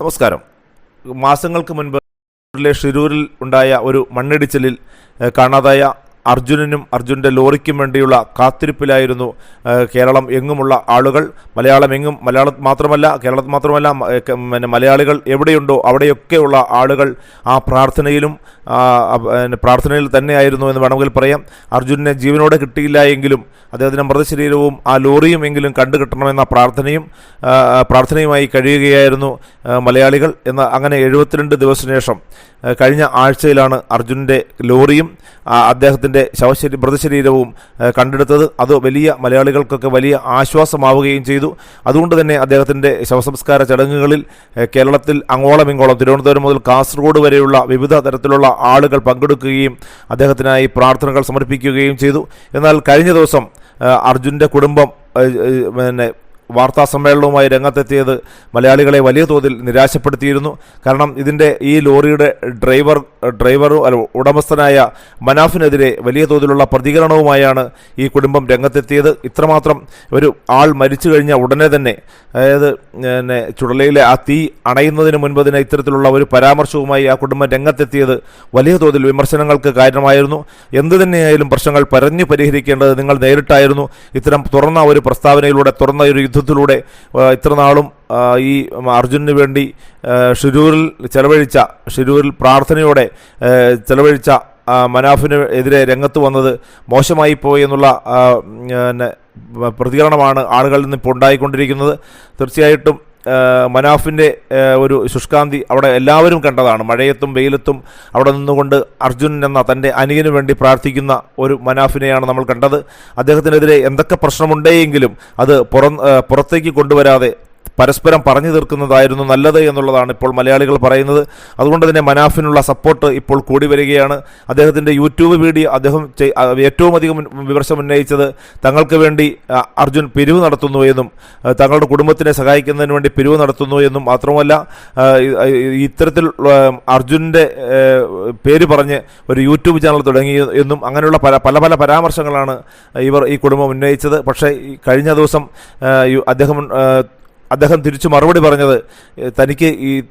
നമസ്കാരം. മാസങ്ങൾക്ക് മുൻപ് ഷിരൂരിൽ ഉണ്ടായ ഒരു മണ്ണിടിച്ചിലിൽ കാണാതായ അർജുനനും അർജുന്റെ ലോറിക്കും വേണ്ടിയുള്ള കാത്തിരിപ്പിലായിരുന്നു കേരളം എങ്ങുമുള്ള ആളുകൾ. മലയാളം എങ്ങും മലയാളം മാത്രമല്ല കേരളത്തിൽ മാത്രമല്ല പിന്നെ മലയാളികൾ എവിടെയുണ്ടോ അവിടെയൊക്കെയുള്ള ആളുകൾ ആ പ്രാർത്ഥനയിലും പ്രാർത്ഥനയിൽ തന്നെയായിരുന്നു എന്ന് വേണമെങ്കിൽ പറയാം. അർജുനെ ജീവനോടെ കിട്ടിയില്ല എങ്കിലും അദ്ദേഹത്തിന്റെ മൃതശരീരവും ആ ലോറിയും എങ്കിലും കണ്ടു കിട്ടണമെന്ന പ്രാർത്ഥനയും പ്രാർത്ഥനയുമായി കഴിയുകയായിരുന്നു മലയാളികൾ. എന്ന അങ്ങനെ എഴുപത്തിരണ്ട് ദിവസത്തിന് ശേഷം കഴിഞ്ഞ ആഴ്ചയിലാണ് അർജുനന്റെ ലോറിയും ആ, അദ്ദേഹത്തിന്റെ ശവശരീ മൃതശരീരവും കണ്ടെടുത്തത്. അത് വലിയ മലയാളികൾക്കൊക്കെ വലിയ ആശ്വാസമാവുകയും ചെയ്തു. അതുകൊണ്ട് തന്നെ അദ്ദേഹത്തിന്റെ ശവസംസ്കാര ചടങ്ങുകളിൽ കേരളത്തിൽ അങ്ങോളം ഇങ്ങോളം തിരുവനന്തപുരം മുതൽ കാസർഗോഡ് വരെയുള്ള വിവിധ തരത്തിലുള്ള ആളുകൾ പങ്കെടുക്കുകയും അദ്ദേഹത്തിനായി പ്രാർത്ഥനകൾ സമർപ്പിക്കുകയും ചെയ്തു. എന്നാൽ കഴിഞ്ഞ ദിവസം അർജുന്റെ കുടുംബം പിന്നെ വാർത്താ സമ്മേളനവുമായി രംഗത്തെത്തിയത് മലയാളികളെ വലിയ തോതിൽ നിരാശപ്പെടുത്തിയിരുന്നു. കാരണം ഇതിന്റെ ഈ ലോറിയുടെ ഡ്രൈവർ ഡ്രൈവറും അല്ല ഉടമസ്ഥനായ മനാഫിനെതിരെ വലിയ തോതിലുള്ള പ്രതികരണവുമായാണ് ഈ കുടുംബം രംഗത്തെത്തിയത്. ഇത്രമാത്രം ഒരു ആൾ മരിച്ചു കഴിഞ്ഞ ഉടനെ തന്നെ അതായത് പിന്നെ ചുടലയിലെ ആ തീ അണയുന്നതിന് മുൻപ് തന്നെ ഇത്തരത്തിലുള്ള ഒരു പരാമർശവുമായി ആ കുടുംബം രംഗത്തെത്തിയത് വലിയ തോതിൽ വിമർശനങ്ങൾക്ക് കാരണമായിരുന്നു. എന്തു തന്നെയായാലും പ്രശ്നങ്ങൾ പരഞ്ഞു പരിഹരിക്കേണ്ടത് നിങ്ങൾ നേരിട്ടായിരുന്നു. ഇത്തരം തുറന്ന ഒരു പ്രസ്താവനയിലൂടെ തുറന്ന ഒരു യുദ്ധത്തിലൂടെ ഇത്ര നാളും ഈ അർജുനന് വേണ്ടി ഷിരൂരിൽ ചെലവഴിച്ച ഷിരൂരിൽ പ്രാർത്ഥനയോടെ ചെലവഴിച്ച മനാഫിന് എതിരെ രംഗത്ത് വന്നത് മോശമായി പോയി എന്നുള്ള പ്രതികരണമാണ് ആളുകളിൽ നിന്ന് ഇപ്പോൾ ഉണ്ടായിക്കൊണ്ടിരിക്കുന്നത്. തീർച്ചയായിട്ടും മനാഫിന്റെ ഒരു ശുഷ്കാന്തി അവിടെ എല്ലാവരും കണ്ടതാണ്. മഴയത്തും വെയിലത്തും അവിടെ നിന്നുകൊണ്ട് അർജുൻ എന്ന തന്റെ അനിയന് വേണ്ടി പ്രാർത്ഥിക്കുന്ന ഒരു മനാഫിനെയാണ് നമ്മൾ കണ്ടത്. അദ്ദേഹത്തിനെതിരെ എന്തൊക്കെ പ്രശ്നമുണ്ടെങ്കിലും അത് പുറം പുറത്തേക്ക് കൊണ്ടുവരാതെ പരസ്പരം പറഞ്ഞു തീർക്കുന്നതായിരുന്നു നല്ലത് എന്നുള്ളതാണ് ഇപ്പോൾ മലയാളികൾ പറയുന്നത്. അതുകൊണ്ട് തന്നെ മനാഫിനുള്ള സപ്പോർട്ട് ഇപ്പോൾ കൂടി വരികയാണ്. അദ്ദേഹത്തിന്റെ യൂട്യൂബ് വീഡിയോ അദ്ദേഹം ഏറ്റവും അധികം വിമർശം ഉന്നയിച്ചത് തങ്ങൾക്ക് വേണ്ടി അർജുൻ പിരിവ് നടത്തുന്നു എന്നും തങ്ങളുടെ കുടുംബത്തിനെ സഹായിക്കുന്നതിന് വേണ്ടി പിരിവ് നടത്തുന്നു എന്നും മാത്രമല്ല ഇത്തരത്തിൽ അർജുന്റെ പേര് പറഞ്ഞ് ഒരു യൂട്യൂബ് ചാനൽ തുടങ്ങി എന്നും അങ്ങനെയുള്ള പല പല പല പരാമർശങ്ങളാണ് ഇവർ ഈ കുടുംബം ഉന്നയിച്ചത്. പക്ഷേ കഴിഞ്ഞ ദിവസം അദ്ദേഹം അദ്ദേഹം തിരിച്ചു മറുപടി പറഞ്ഞത് തനിക്ക് ഈ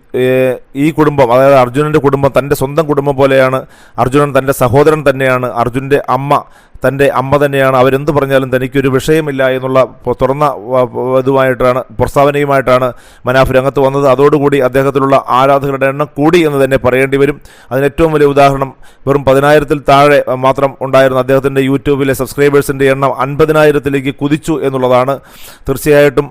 ഈ കുടുംബം അതായത് അർജുനന്റെ കുടുംബം തന്റെ സ്വന്തം കുടുംബം പോലെയാണ്. അർജുനൻ തന്റെ സഹോദരൻ തന്നെയാണ്. അർജുന്റെ അമ്മ തന്റെ അമ്മ തന്നെയാണ്. അവരെന്ത് പറഞ്ഞാലും തനിക്കൊരു വിഷയമില്ല എന്നുള്ള തുറന്ന ഇതുമായിട്ടാണ് പ്രസ്താവനയുമായിട്ടാണ് മനാഫ് രംഗത്ത് വന്നത്. അതോടുകൂടി അദ്ദേഹത്തിലുള്ള ആരാധകരുടെ എണ്ണം കൂടി എന്ന് തന്നെ പറയേണ്ടി വരും. അതിന് ഏറ്റവും വലിയ ഉദാഹരണം വെറും പതിനായിരത്തിൽ താഴെ മാത്രം ഉണ്ടായിരുന്ന അദ്ദേഹത്തിന്റെ യൂട്യൂബിലെ സബ്സ്ക്രൈബേഴ്സിന്റെ എണ്ണം അൻപതിനായിരത്തിലേക്ക് കുതിച്ചു എന്നുള്ളതാണ്. തീർച്ചയായിട്ടും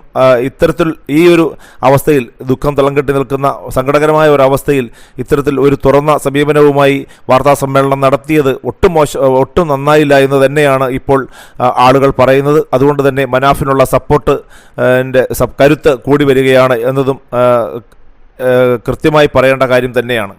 ഇത്തരത്തിൽ ഈ ഒരു അവസ്ഥയിൽ ദുഃഖം തളംകെട്ടി നിൽക്കുന്ന സങ്കടകരമായ ഒരു അവസ്ഥയിൽ ഇത്തരത്തിൽ ഒരു തുറന്ന സമീപനവുമായി വാർത്താ സമ്മേളനം നടത്തിയത് ഒട്ടും മോശം ഒട്ടും നന്നായില്ല എന്ന് തന്നെയാണ് ഇപ്പോൾ ആളുകൾ പറയുന്നത്. അതുകൊണ്ട് തന്നെ മനാഫിനുള്ള സപ്പോർട്ട് കരുത്ത് കൂടി വരികയാണ് എന്നതും കൃത്യമായി പറയേണ്ട കാര്യം തന്നെയാണ്.